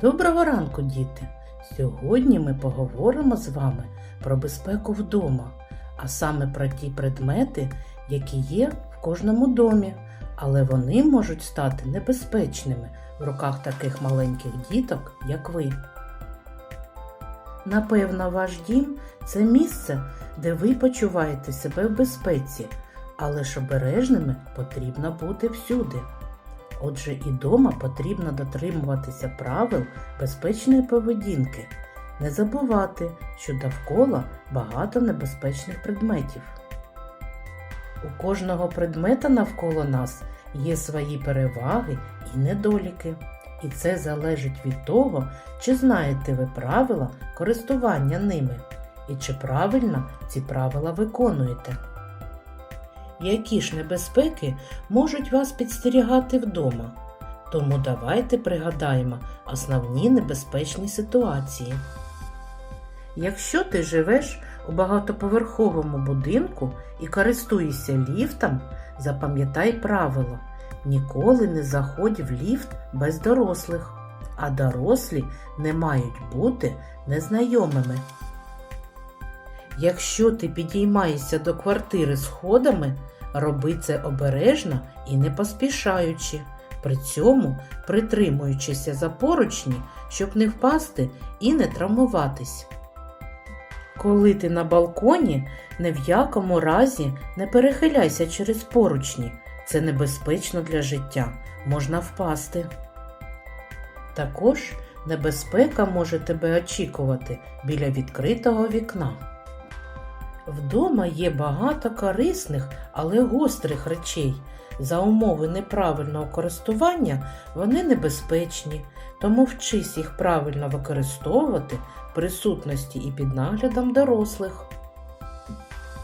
Доброго ранку, діти! Сьогодні ми поговоримо з вами про безпеку вдома, а саме про ті предмети, які є в кожному домі, але вони можуть стати небезпечними в руках таких маленьких діток, як ви. Напевно, ваш дім це місце, де ви почуваєте себе в безпеці, але ж обережними потрібно бути всюди. Отже, і дома потрібно дотримуватися правил безпечної поведінки, не забувати, що довкола багато небезпечних предметів. У кожного предмета навколо нас є свої переваги і недоліки, і це залежить від того, чи знаєте ви правила користування ними і чи правильно ці правила виконуєте. Які ж небезпеки можуть вас підстерігати вдома? Тому давайте пригадаємо основні небезпечні ситуації. Якщо ти живеш у багатоповерховому будинку і користуєшся ліфтом, запам'ятай правило: ніколи не заходь в ліфт без дорослих, а дорослі не мають бути незнайомими. Якщо ти підіймаєшся до квартири сходами, роби це обережно і не поспішаючи, при цьому притримуючися за поручні, щоб не впасти і не травмуватись. Коли ти на балконі, ні в якому разі не перехиляйся через поручні. Це небезпечно для життя, можна впасти. Також небезпека може тебе очікувати біля відкритого вікна. Вдома є багато корисних, але гострих речей. За умови неправильного користування вони небезпечні, тому вчись їх правильно використовувати в присутності і під наглядом дорослих.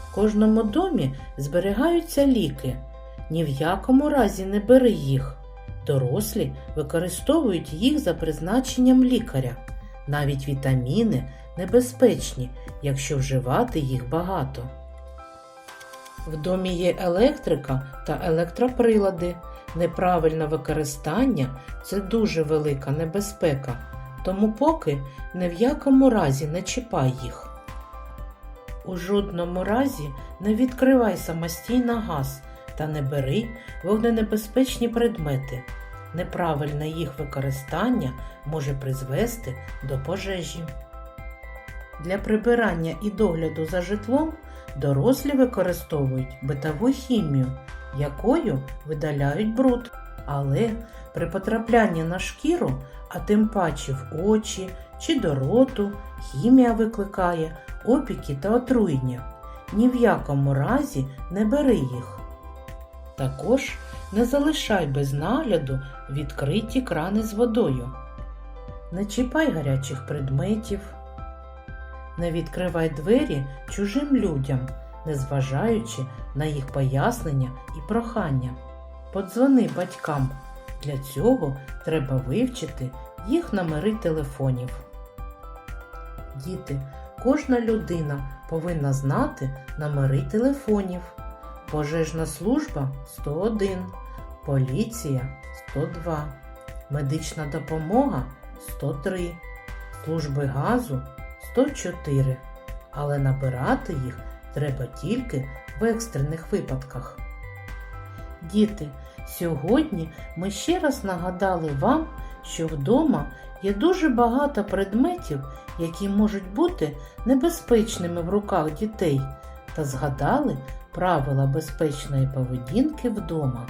В кожному домі зберігаються ліки. Ні в якому разі не бери їх. Дорослі використовують їх за призначенням лікаря. Навіть вітаміни небезпечні, якщо вживати їх багато. В домі є електрика та електроприлади. Неправильне використання це дуже велика небезпека, тому поки ні в якому разі не чіпай їх. У жодному разі не відкривай самостійно газ та не бери вогненебезпечні предмети. Неправильне їх використання може призвести до пожежі. Для прибирання і догляду за житлом дорослі використовують битову хімію, якою видаляють бруд. Але при потраплянні на шкіру, а тим паче в очі чи до роту, хімія викликає опіки та отруєння. Ні в якому разі не бери їх. Також не залишай без нагляду відкриті крани з водою. Не чіпай гарячих предметів. Не відкривай двері чужим людям, незважаючи на їх пояснення і прохання. Подзвони батькам. Для цього треба вивчити їх номери телефонів. Діти, кожна людина повинна знати номери телефонів. Пожежна служба 101, поліція 102, медична допомога 103, служби газу 104, але набирати їх треба тільки в екстрених випадках. Діти, сьогодні ми ще раз нагадали вам, що вдома є дуже багато предметів, які можуть бути небезпечними в руках дітей, та згадали правила безпечної поведінки вдома.